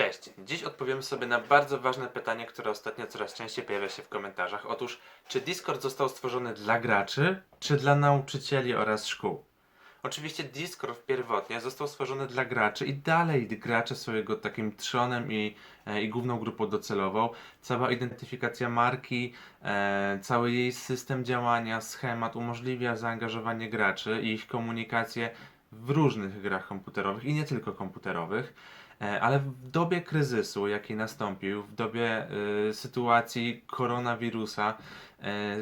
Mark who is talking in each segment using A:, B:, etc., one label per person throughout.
A: Cześć! Dziś odpowiemy sobie na bardzo ważne pytanie, które ostatnio coraz częściej pojawia się w komentarzach. Otóż, czy Discord został stworzony dla graczy, czy dla nauczycieli oraz szkół? Oczywiście Discord pierwotnie został stworzony dla graczy i dalej gracze są jego takim trzonem i, e, i główną grupą docelową. Cała identyfikacja marki, e, cały jej system działania, schemat umożliwia zaangażowanie graczy i ich komunikację w różnych grach komputerowych i nie tylko komputerowych. E, Ale w dobie kryzysu, jaki nastąpił, w dobie y, sytuacji koronawirusa,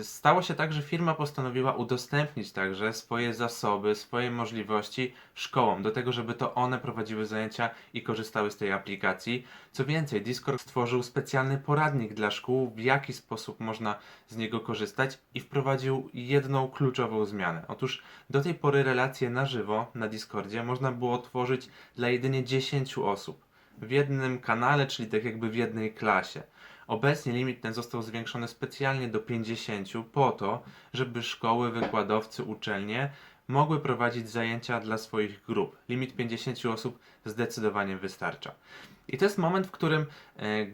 A: stało się tak, że firma postanowiła udostępnić także swoje zasoby, swoje możliwości szkołom, do tego, żeby to one prowadziły zajęcia i korzystały z tej aplikacji. Co więcej, Discord stworzył specjalny poradnik dla szkół, w jaki sposób można z niego korzystać i wprowadził jedną kluczową zmianę. Otóż do tej pory relacje na żywo na Discordzie można było tworzyć dla jedynie 10 osób w jednym kanale, czyli tak jakby w jednej klasie. Obecnie limit ten został zwiększony specjalnie do 50 po to, żeby szkoły, wykładowcy, uczelnie mogły prowadzić zajęcia dla swoich grup. Limit 50 osób zdecydowanie wystarcza. I to jest moment, w którym e,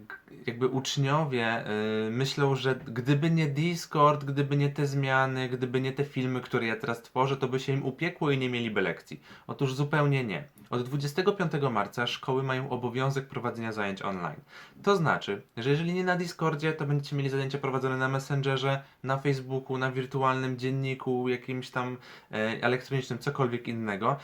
A: jakby uczniowie e, myślą, że gdyby nie Discord, gdyby nie te zmiany, gdyby nie te filmy, które ja teraz tworzę, to by się im upiekło i nie mieliby lekcji. Otóż zupełnie nie. Od 25 marca szkoły mają obowiązek prowadzenia zajęć online. To znaczy, że jeżeli nie na Discordzie, to będziecie mieli zajęcia prowadzone na Messengerze, na Facebooku, na wirtualnym dzienniku, jakimś tam e, elektronicznym, cokolwiek innego.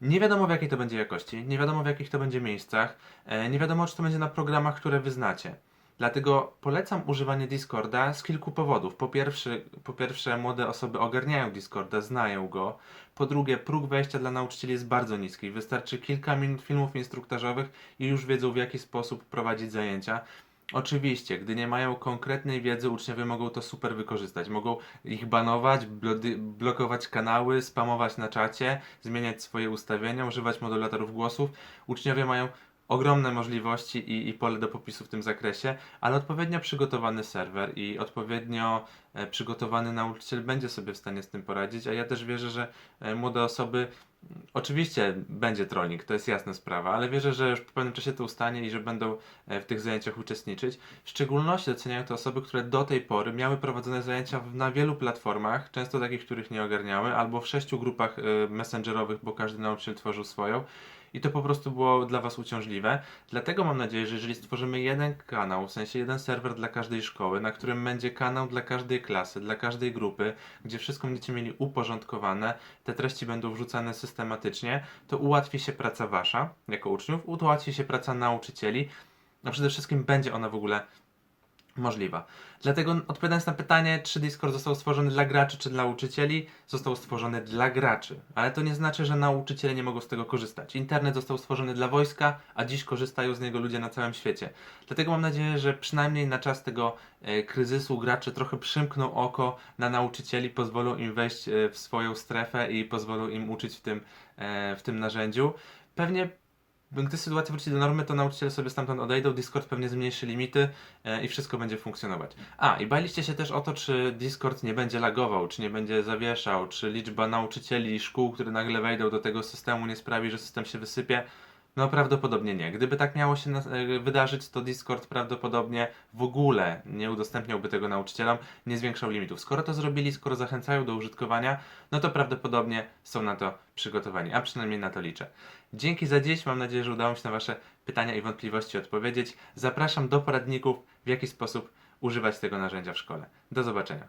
A: Nie wiadomo w jakiej to będzie jakości, nie wiadomo w jakich to będzie miejscach, e, nie wiadomo czy to będzie na programach, które wyznacie. Dlatego polecam używanie Discorda z kilku powodów. Po pierwsze, po pierwsze, młode osoby ogarniają Discorda, znają go. Po drugie, próg wejścia dla nauczycieli jest bardzo niski. Wystarczy kilka minut filmów instruktażowych i już wiedzą w jaki sposób prowadzić zajęcia. Oczywiście, gdy nie mają konkretnej wiedzy, uczniowie mogą to super wykorzystać. Mogą ich banować, blokować kanały, spamować na czacie, zmieniać swoje ustawienia, używać modulatorów głosów. Uczniowie mają ogromne możliwości i, i pole do popisu w tym zakresie, ale odpowiednio przygotowany serwer i odpowiednio e, przygotowany nauczyciel będzie sobie w stanie z tym poradzić, a ja też wierzę, że e, młode osoby mm, Oczywiście będzie trolling, to jest jasna sprawa, ale wierzę, że już po pewnym czasie to ustanie i że będą e, w tych zajęciach uczestniczyć. W szczególności doceniają to osoby, które do tej pory miały prowadzone zajęcia na wielu platformach, często takich, których nie ogarniały, albo w sześciu grupach messengerowych, bo każdy nauczyciel tworzył swoją. I to po prostu było dla Was uciążliwe. Dlatego mam nadzieję, że jeżeli stworzymy jeden kanał, w sensie jeden serwer dla każdej szkoły, na którym będzie kanał dla każdej klasy, dla każdej grupy, gdzie wszystko będziecie mieli uporządkowane, te treści będą wrzucane systematycznie, to ułatwi się praca Wasza jako uczniów, ułatwi się praca nauczycieli, a przede wszystkim będzie ona w ogóle możliwa. Dlatego odpowiadając na pytanie, czy Discord został stworzony dla graczy, czy dla nauczycieli, został stworzony dla graczy. Ale to nie znaczy, że nauczyciele nie mogą z tego korzystać. Internet został stworzony dla wojska, a dziś korzystają z niego ludzie na całym świecie. Dlatego mam nadzieję, że przynajmniej na czas tego e, kryzysu gracze trochę przymkną oko na nauczycieli, pozwolą im wejść e, w swoją strefę i pozwolą im uczyć w tym, e, w tym narzędziu. Pewnie gdy sytuacja wróci do normy, to nauczyciele sobie stamtąd odejdą, Discord pewnie zmniejszy limity e, i wszystko będzie funkcjonować. A, i baliście się też o to, czy Discord nie będzie lagował, czy nie będzie zawieszał, czy liczba nauczycieli i szkół, które nagle wejdą do tego systemu, nie sprawi, że system się wysypie. No prawdopodobnie nie. Gdyby tak miało się e, wydarzyć, to Discord prawdopodobnie w ogóle nie udostępniałby tego nauczycielom, nie zwiększał limitów. Skoro to zrobili, skoro zachęcają do użytkowania, no to prawdopodobnie są na to przygotowani, a przynajmniej na to liczę. Dzięki za dziś, mam nadzieję, że udało mi się na Wasze pytania i wątpliwości odpowiedzieć. Zapraszam do poradników, w jaki sposób używać tego narzędzia w szkole. Do zobaczenia.